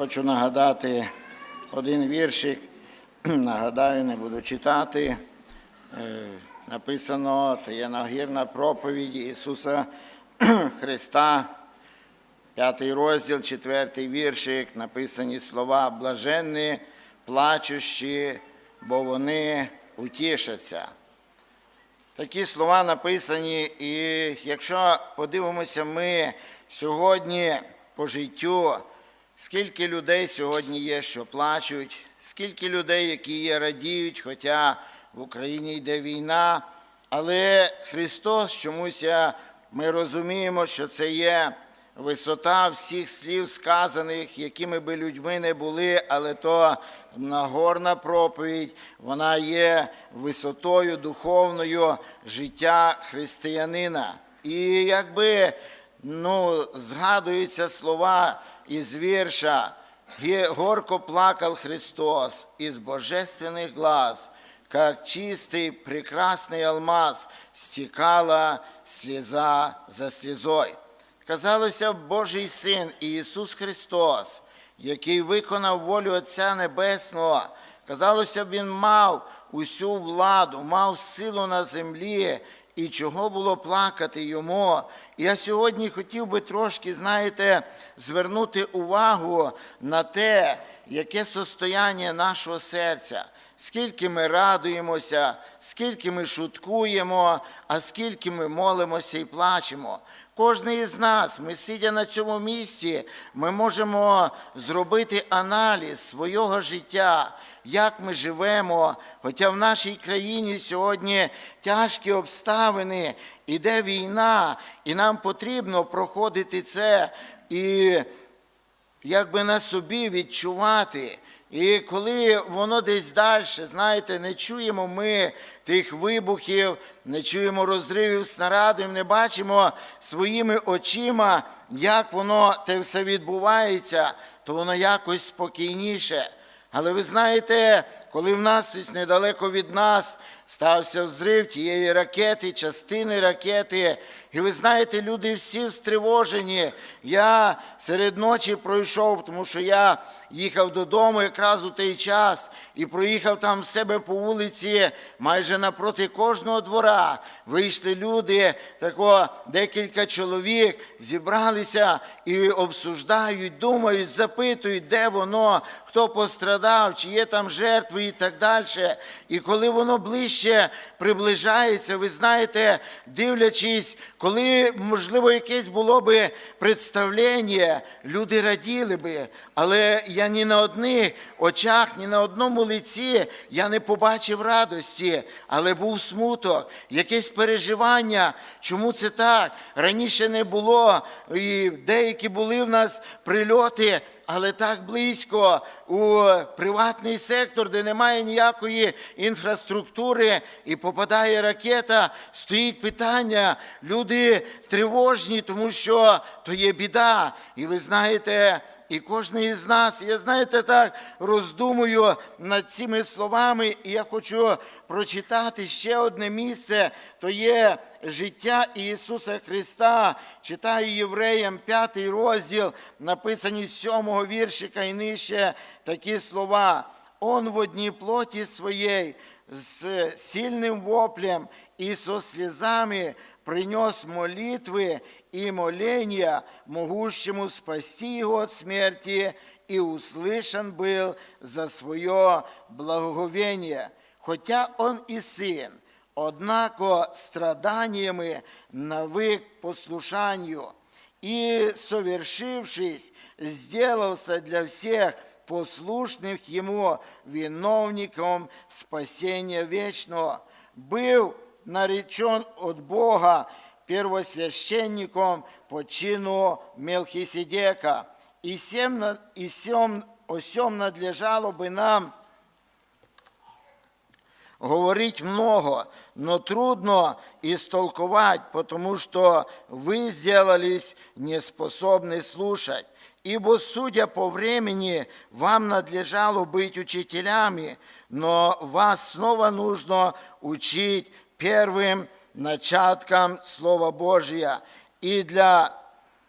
Хочу нагадати один віршик. Нагадаю, не буду читати. Е, Написано, то є нагірна проповідь Ісуса Христа, п'ятий розділ, четвертий віршик, написані слова блаженні, плачущі, бо вони утішаться. Такі слова написані, і якщо подивимося ми сьогодні по життю, скільки людей сьогодні є, що плачуть, скільки людей, які є радіють, хоча в Україні йде війна, але Христос чомусь ми розуміємо, що це є висота всіх слів сказаних, якими би людьми не були, але то нагорна проповідь, вона є висотою духовною життя християнина. І якби ну, згадуються слова із вірша «Ге- «Горко плакал Христос из божественных глаз, как чистый прекрасный алмаз стекала слеза за слезой». Казалося, Божий Син Ісус Христос, який виконав волю Отця Небесного, казалося б, Він мав усю владу, мав силу на землі, і чого було плакати йому. я сьогодні хотів би трошки, знаєте, звернути увагу на те, яке состояння нашого серця. Скільки ми радуємося, скільки ми шуткуємо, а скільки ми молимося і плачемо. Кожен із нас, ми сидя на цьому місці, ми можемо зробити аналіз свого життя, як ми живемо. Хоча в нашій країні сьогодні тяжкі обставини, іде війна, і нам потрібно проходити це і якби на собі відчувати. І коли воно десь далі, знаєте, не чуємо ми тих вибухів, не чуємо розривів снарядів, не бачимо своїми очима, як воно те все відбувається, то воно якось спокійніше. Але ви знаєте, коли в нас ось недалеко від нас стався взрив тієї ракети, частини ракети, і ви знаєте, люди всі встривожені. Я серед ночі пройшов, тому що я їхав додому якраз у той час і проїхав там в себе по вулиці, майже напроти кожного двора. Вийшли люди, тако декілька чоловік зібралися і обсуждають, думають, запитують, де воно, хто пострадав, чи є там жертви і так далі. І коли воно ближче ще приближається, ви знаєте, дивлячись, коли, можливо, якесь було би представлення, люди раділи би, але я ні на одних очах, ні на одному лиці я не побачив радості, але був смуток, якесь переживання. Чому це так? Раніше не було, і деякі були в нас прильоти, але так близько у приватний сектор, де немає ніякої інфраструктури, і попадає ракета, стоїть питання. Люди тривожні, тому що то є біда. І ви знаєте, і кожен із нас, я знаєте, так роздумую над цими словами, і я хочу прочитати ще одне місце, то є життя Ісуса Христа. Читаю євреям п'ятий розділ, написані з сьомого віршика і нижче такі слова. Он в одній плоті своєї з сильним воплем і со слезами принес молитвы и моления могущему спасти его от смерти, и услышан был за свое благоговение. Хотя он и сын, однако страданиями навык послушанию, и, совершившись, сделался для всех послушных ему виновником спасения вечного, был наречен от Бога первосвященником по чину Мелхиседека. И всем, на- и всем, о всем надлежало бы нам говорить много, но трудно истолковать, потому что вы сделались неспособны слушать. Ибо, судя по времени, вам надлежало быть учителями, но вас снова нужно учить первым начаткам Слова Божия. И для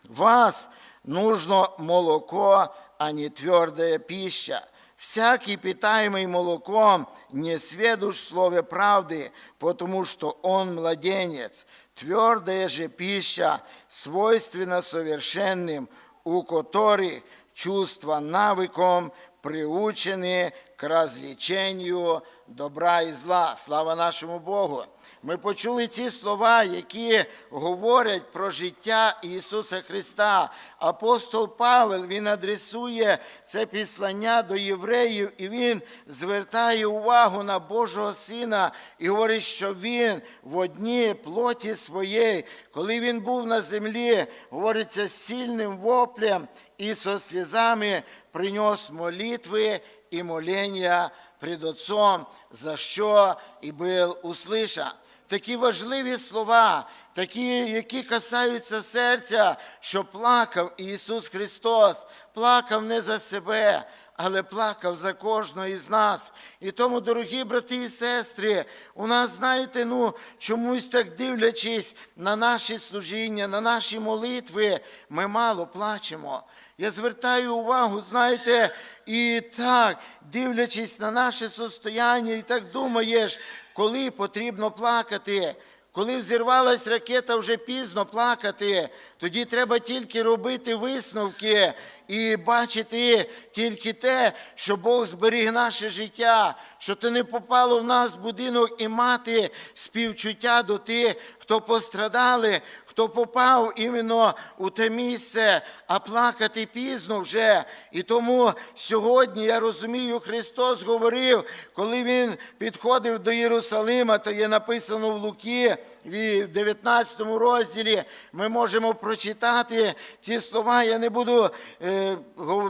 вас нужно молоко, а не твердая пища. Всякий, питаемый молоком, не сведущ в слове правды, потому что он младенец. Твердая же пища свойственна совершенным, у которых чувства навыком приучены к развлеченню добра і зла. Слава нашому Богу! Ми почули ці слова, які говорять про життя Ісуса Христа. Апостол Павел він адресує це післання до євреїв, і він звертає увагу на Божого Сина і говорить, що він в одній плоті своєї, коли він був на землі, говориться з сильним воплем і со слізами принес молитви і моління пред Отцом, за що і був услышан. Такі важливі слова, такі, які касаються серця, що плакав Ісус Христос, плакав не за себе, але плакав за кожного із нас. І тому, дорогі брати і сестри, у нас, знаєте, ну чомусь так дивлячись на наші служіння, на наші молитви, ми мало плачемо. Я звертаю увагу, знаєте, і так, дивлячись на наше состояння, і так думаєш, коли потрібно плакати. Коли взірвалась ракета, вже пізно плакати. Тоді треба тільки робити висновки і бачити тільки те, що Бог зберіг наше життя, що то не попало в нас в будинок і мати співчуття до тих, хто пострадали, хто попав іменно у те місце, а плакати пізно вже. І тому сьогодні я розумію, Христос говорив, коли Він підходив до Єрусалима, то є написано в Луки, в 19 розділі, ми можемо прочитати ці слова. Я не буду е,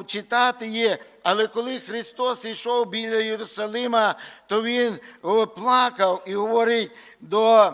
читати їх, але коли Христос йшов біля Єрусалима, то Він плакав і говорить до.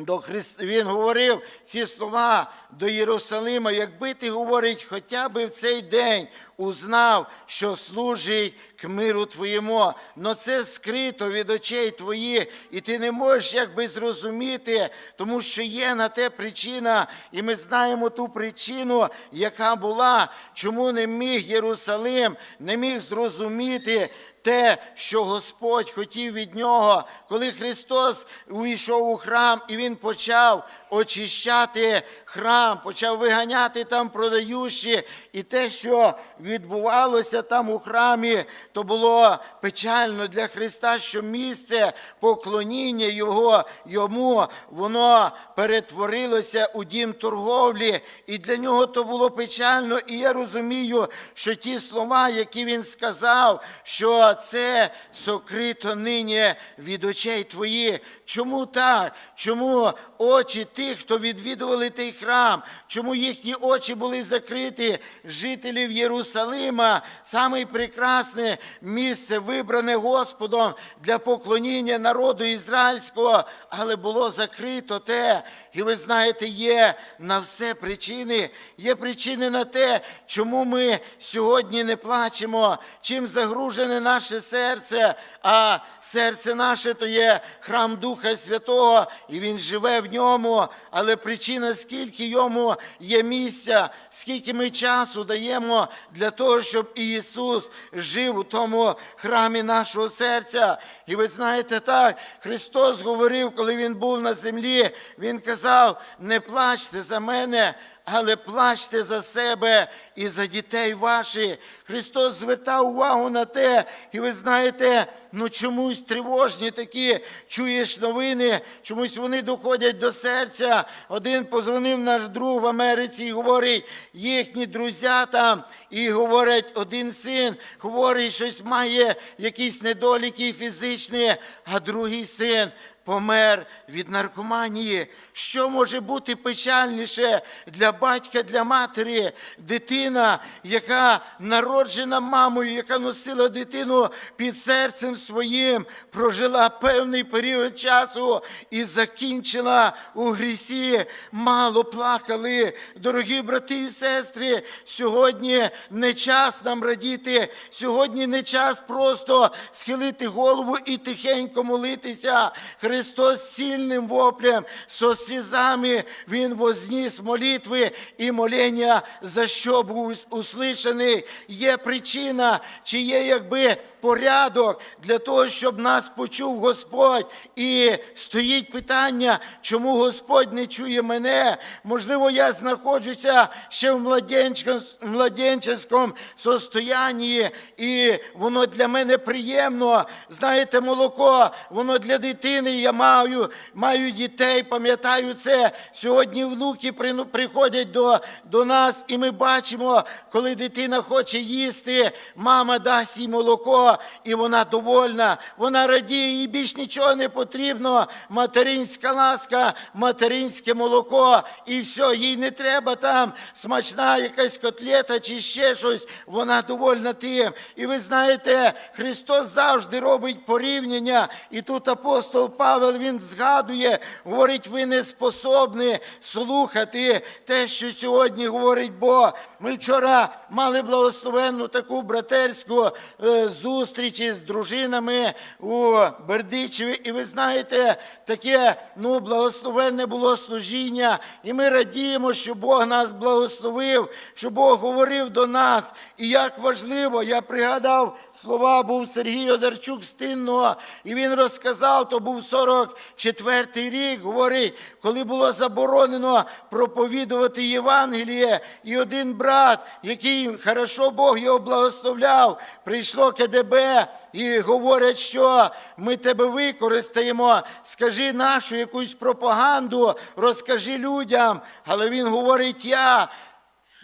До Христ... Він говорив ці слова до Єрусалима, якби ти говорить, хоча б в цей день узнав, що служить к миру твоєму, но це скрито від очей твоїх, і ти не можеш якби зрозуміти, тому що є на те причина, і ми знаємо ту причину, яка була, чому не міг Єрусалим, не міг зрозуміти те, що Господь хотів від нього, коли Христос увійшов у храм і Він почав очищати храм, почав виганяти там продаючі, і те, що відбувалося там у храмі, то було печально для Христа, що місце поклоніння Його, йому, воно перетворилося у дім торговлі, і для нього то було печально. І я розумію, що ті слова, які він сказав, що це сокрито нині від очей твоїх. Чому так? Чому очі тих, хто відвідували той храм, чому їхні очі були закриті, жителів Єрусалима, саме прекрасне місце, вибране Господом для поклоніння народу ізраїльського, але було закрито те. І ви знаєте, є на все причини, є причини на те, чому ми сьогодні не плачемо, чим загружене наше серце, а серце наше то є храм Духа Святого, і Він живе в ньому. Але причина, скільки йому є місця, скільки ми часу даємо для того, щоб Ісус жив у тому храмі нашого серця. І ви знаєте так, Христос говорив, коли Він був на землі, Він казав: не плачте за мене. Але плачте за себе і за дітей ваших. Христос звертав увагу на те, і ви знаєте, ну чомусь тривожні такі чуєш новини, чомусь вони доходять до серця. Один позвонив наш друг в Америці і говорить, їхні друзі там, і говорять, один син говорить, щось має якісь недоліки фізичні, а другий син помер від наркоманії. Що може бути печальніше для батька, для матері, дитина, яка народжена мамою, яка носила дитину під серцем своїм, прожила певний період часу і закінчила у грісі. Мало плакали. Дорогі брати і сестри, сьогодні не час нам радіти, сьогодні не час просто схилити голову і тихенько молитися. Христос сильним воплем, со слезами Він возніс молитви і моління, за що був услышаний. Є причина, чи є якби порядок для того, щоб нас почув Господь. І стоїть питання, чому Господь не чує мене. Можливо, я знаходжуся ще в младенческом состоянні, і воно для мене приємно. Знаєте, молоко, воно для дитини. Я маю, маю дітей, пам'ятаю це. Сьогодні внуки при- приходять до, до нас, і ми бачимо, коли дитина хоче їсти, мама дасть їй молоко, і вона довольна, вона радіє, їй більш нічого не потрібно. Материнська ласка, материнське молоко, і все, їй не треба там смачна якась котлета чи ще щось. Вона довольна тим. І ви знаєте, Христос завжди робить порівняння. І тут апостол Павел він згадує, говорить, ви не способні слухати те, що сьогодні говорить Бог. Ми вчора мали благословенну таку братерську е, зустріч з дружинами у Бердичеві. І ви знаєте, таке ну, благословенне було служіння. І ми радіємо, що Бог нас благословив, що Бог говорив до нас. І як важливо, я пригадав. Слова був Сергій Одарчук з Тинного, і він розказав, то був 44-й рік, говорить, коли було заборонено проповідувати Євангеліє, і один брат, який хорошо Бог його благословляв, прийшло КДБ і говорять, що ми тебе використаємо, скажи нашу якусь пропаганду, розкажи людям. Але він говорить, я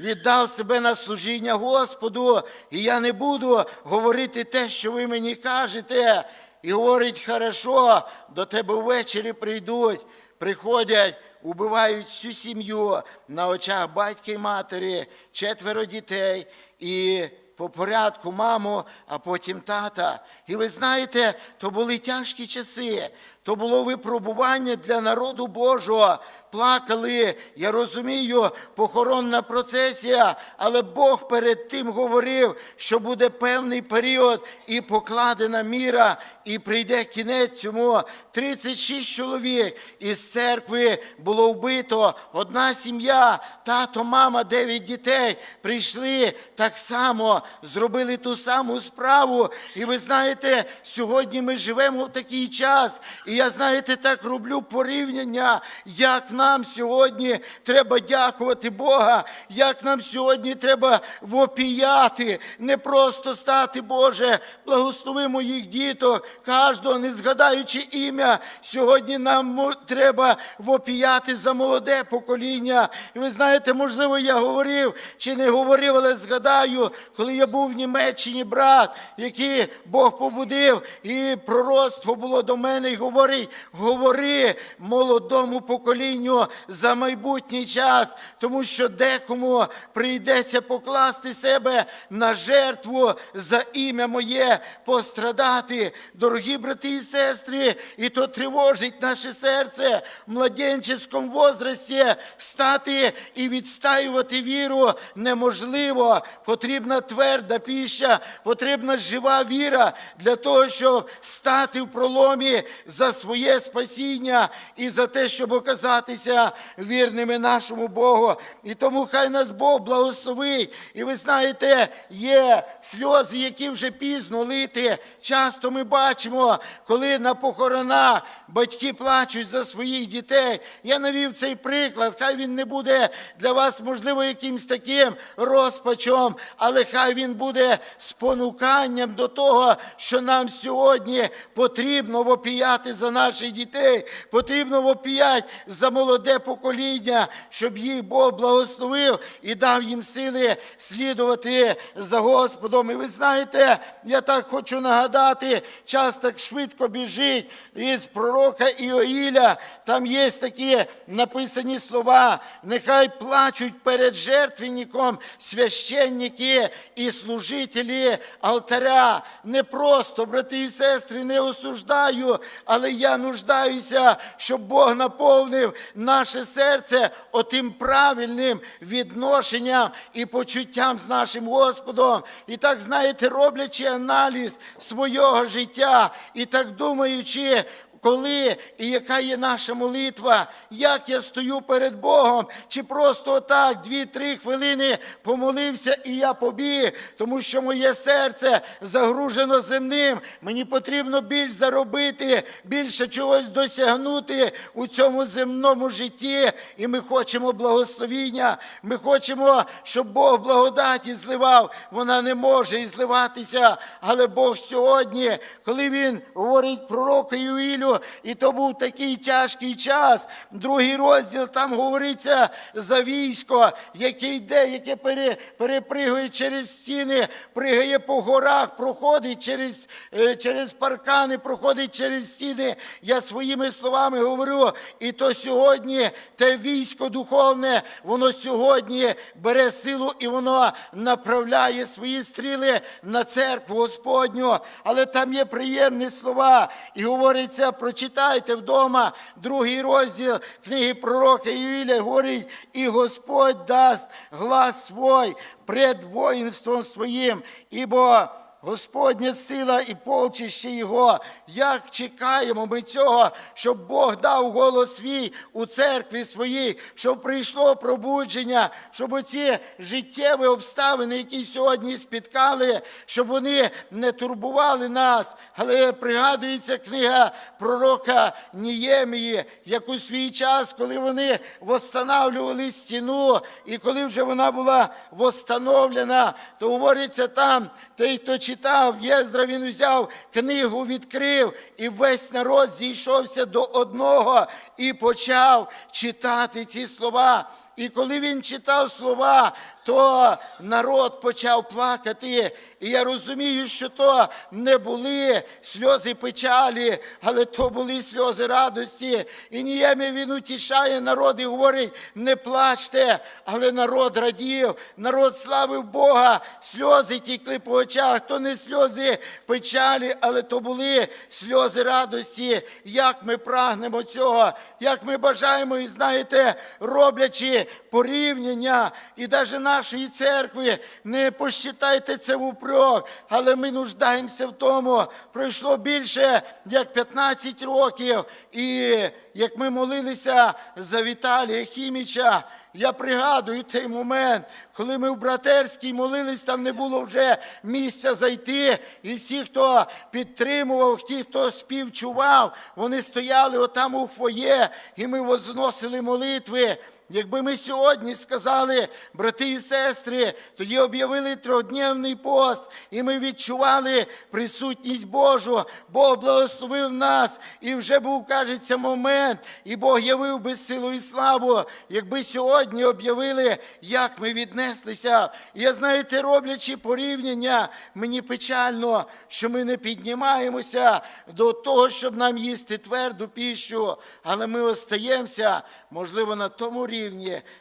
віддав себе на служіння Господу, і я не буду говорити те, що ви мені кажете. І говорить, хорошо, до тебе ввечері прийдуть, приходять, убивають всю сім'ю на очах батька і матері, четверо дітей. І по порядку маму, а потім тата. І ви знаєте, то були тяжкі часи, то було випробування для народу Божого. Плакали, я розумію, похоронна процесія, але Бог перед тим говорив, що буде певний період і покладена міра, і прийде кінець цьому. 36 чоловік із церкви було вбито. Одна сім'я, тато, мама, дев'ять дітей прийшли так само, зробили ту саму справу. І ви знаєте, сьогодні ми живемо в такий час. І я, знаєте, так роблю порівняння, як нам сьогодні треба дякувати Бога, як нам сьогодні треба вопіяти, не просто стати, Боже, благослови моїх діток, кожного, не згадаючи ім'я. Сьогодні нам треба вопіяти за молоде покоління. І ви знаєте, можливо, я говорив чи не говорив, але згадаю, коли я був в Німеччині, брат, який Бог побудив, і пророцтво було до мене, і говорить, говори молодому поколінню за майбутній час, тому що декому прийдеться покласти себе на жертву за ім'я моє пострадати. Дорогі брати і сестри, і то тривожить наше серце в младенческому возрасті стати і відстаювати віру неможливо. Потрібна тверда піща, потрібна жива віра для того, щоб стати в проломі за своє спасіння і за те, щоб оказатися вірними нашому Богу. І тому хай нас Бог благословить. І ви знаєте, є сльози, які вже пізно лити. Часто ми бачимо, коли на похоронах батьки плачуть за своїх дітей. Я навів цей приклад. Хай він не буде для вас, можливо, якимсь таким розпачом, але хай він буде спонуканням до того, що нам сьогодні потрібно вопіяти за наших дітей, потрібно вопіяти за молоде покоління, щоб їх Бог благословив і дав їм сили слідувати за Господом. І ви знаєте, я так хочу нагадати, час так швидко біжить із пророка Іоїля. Там є такі написані слова. Нехай плачуть перед жертвенником священники і служителі алтаря. Не просто, брати і сестри, не осуждаю, але я нуждаюся, щоб Бог наповнив наше серце отим правильним відношенням і почуттям з нашим Господом. І так, знаєте, роблячи аналіз свого життя і так думаючи, коли і яка є наша молитва, як я стою перед Богом, чи просто отак дві-три хвилини помолився і я побіг, тому що моє серце загружено земним. Мені потрібно більш заробити, більше чогось досягнути у цьому земному житті. І ми хочемо благословіння. Ми хочемо, щоб Бог благодаті зливав. Вона не може і зливатися. Але Бог сьогодні, коли він говорить пророку Юїлю, і то був такий тяжкий час. Другий розділ там говориться за військо, яке йде, яке пере, перепригує через стіни, пригає по горах, проходить через, е, через паркани, проходить через стіни. Я своїми словами говорю, і то сьогодні те військо духовне, воно сьогодні бере силу і воно направляє свої стріли на церкву Господню. Але там є приємні слова. І говориться, прочитайте вдома другий розділ книги пророка Юїля, говорить, і Господь дасть глас свой пред воїнством своїм, ібо Господня сила і полчище Його. Як чекаємо ми цього, щоб Бог дав голос свій у церкві своїй, щоб прийшло пробудження, щоб оці життєві обставини, які сьогодні спіткали, щоб вони не турбували нас. Але пригадується книга пророка Ніємії, як у свій час, коли вони восстанавлювали стіну, і коли вже вона була восстановлена, то говориться там, той, хто читав, Єздра він взяв книгу, відкрив, і весь народ зійшовся до одного і почав читати ці слова. І коли він читав слова, то народ почав плакати. І я розумію, що то не були сльози печалі, але то були сльози радості. І Ніємі він утішає народ і говорить: не плачте, але народ радів, народ славив Бога, сльози тікли по очах, то не сльози печалі, але то були сльози радості. Як ми прагнемо цього, як ми бажаємо, і знаєте, роблячи порівняння і навіть нашої церкви, не посчитайте це в упрек, але ми нуждаємося в тому. Пройшло більше як 15 років, і як ми молилися за Віталія Хіміча, я пригадую той момент, коли ми в братерській молились, там не було вже місця зайти. І всі, хто підтримував, ті, хто співчував, вони стояли отам у фоє, і ми возносили молитви. Якби ми сьогодні сказали, брати і сестри, тоді об'явили трьохдневний пост, і ми відчували присутність Божу, Бог благословив нас, і вже був, кажеться, момент, і Бог явив би силу і славу, якби сьогодні об'явили, як ми віднеслися. Я, знаєте, роблячи порівняння, мені печально, що ми не піднімаємося до того, щоб нам їсти тверду піщу, але ми остаємося, можливо, на тому рівні,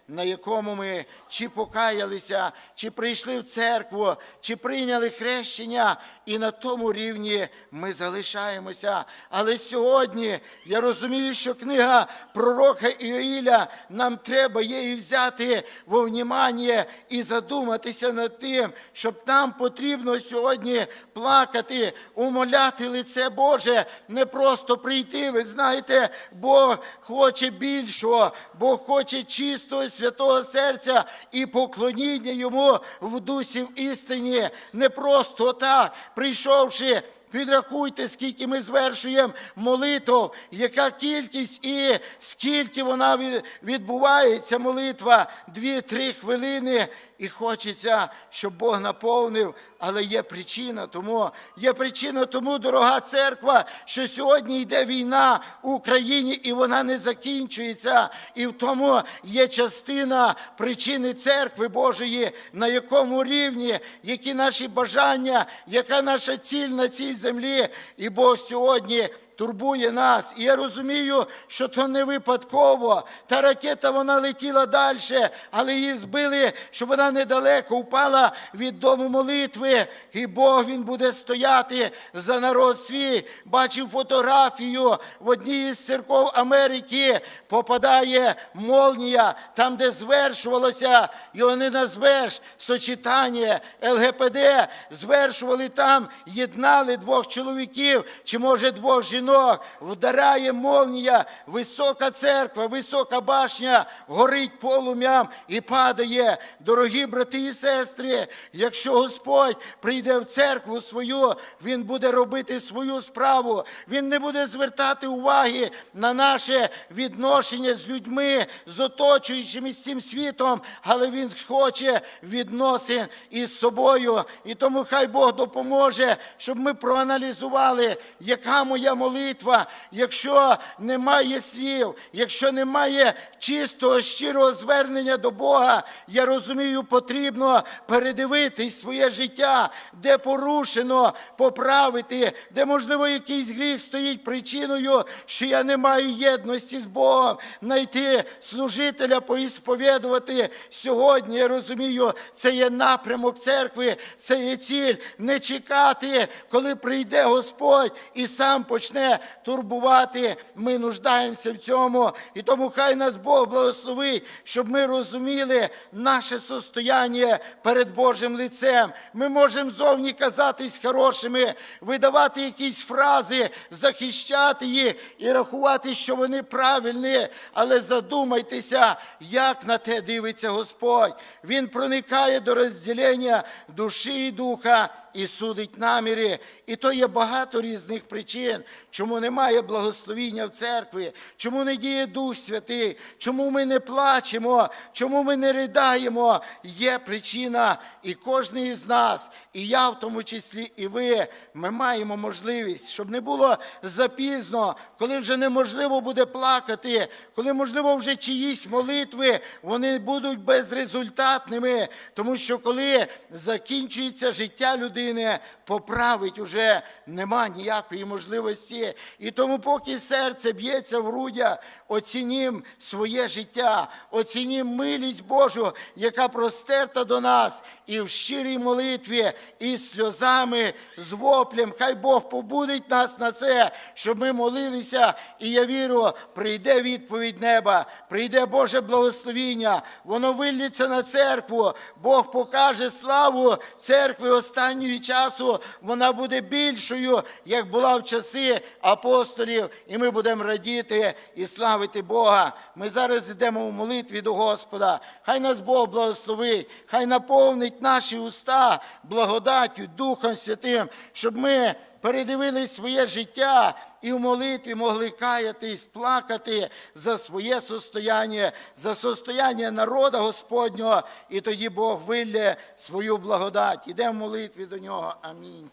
на якому ми чи покаялися, чи прийшли в церкву, чи прийняли хрещення, і на тому рівні ми залишаємося. Але сьогодні я розумію, що книга пророка Іоїля нам треба її взяти во внімання і задуматися над тим, щоб нам потрібно сьогодні плакати, умоляти лице Боже, не просто прийти. Ви знаєте, Бог хоче більшого, Бог хоче чистого святого серця і поклоніння йому в дусі в істині, не просто так, прийшовши. Підрахуйте, скільки ми звершуємо молитв, яка кількість і скільки вона відбувається, молитва, дві-три хвилини. І хочеться, щоб Бог наповнив, але є причина тому, є причина тому, дорога церква, що сьогодні йде війна в Україні і вона не закінчується. І в тому є частина причини церкви Божої, на якому рівні, які наші бажання, яка наша ціль на цій. І Бог сьогодні турбує нас. І я розумію, що то не випадково. Та ракета вона летіла далі, але її збили, щоб вона недалеко впала від дому молитви. І Бог він буде стояти за народ свій. Бачив фотографію в одній із церков Америки. Попадає молнія, там, де звершувалося, його не назвеш сочетання ЛГПД, звершували там, єднали двох чоловіків, чи може двох жінок. Дзвінок, вдаряє молнія, висока церква, висока башня, горить полум'ям і падає. Дорогі брати і сестри, якщо Господь прийде в церкву свою, Він буде робити свою справу. Він не буде звертати уваги на наше відношення з людьми, з оточуючим з цим світом, але Він хоче відносин із собою. І тому хай Бог допоможе, щоб ми проаналізували, яка моя молитва, якщо немає слів, якщо немає чистого, щирого звернення до Бога, я розумію, потрібно передивитись своє життя, де порушено, поправити, де, можливо, якийсь гріх стоїть причиною, що я не маю єдності з Богом, знайти служителя, поісповідувати. Сьогодні я розумію, це є напрямок церкви, це є ціль не чекати, коли прийде Господь і сам почне турбувати. Ми нуждаємося в цьому. І тому хай нас Бог благословить, щоб ми розуміли наше состояння перед Божим лицем. Ми можемо зовні казатись хорошими, видавати якісь фрази, захищати їх і рахувати, що вони правильні. Але задумайтеся, як на те дивиться Господь. Він проникає до розділення душі і духа і судить наміри. І то є багато різних причин, чому немає благословіння в церкві, чому не діє Дух Святий, чому ми не плачемо, чому ми не ридаємо. Є причина, і кожен із нас, і я в тому числі, і ви, ми маємо можливість, щоб не було запізно, коли вже неможливо буде плакати, коли, можливо, вже чиїсь молитви вони будуть безрезультатними, тому що коли закінчується життя людини, поправить уже нема ніякої можливості. І тому, поки серце б'ється в грудях, оцінім своє життя, оцінім милість Божу, яка простерта до нас, і в щирій молитві, і сльозами, з воплем. Хай Бог побудить нас на це, щоб ми молилися. І я вірю, прийде відповідь неба, прийде Боже благословіння, воно виллється на церкву. Бог покаже славу церкви останньої часу. Вона буде більшою, як була в часи апостолів, і ми будемо радіти і славити Бога. Ми зараз йдемо в молитві до Господа. Хай нас Бог благословить, хай наповнить наші уста благодаттю, Духом Святим, щоб ми передивились своє життя і в молитві могли каятись, плакати за своє состояння, за состояння народа Господнього, і тоді Бог вилє свою благодать. Іде в молитві до нього. Амінь.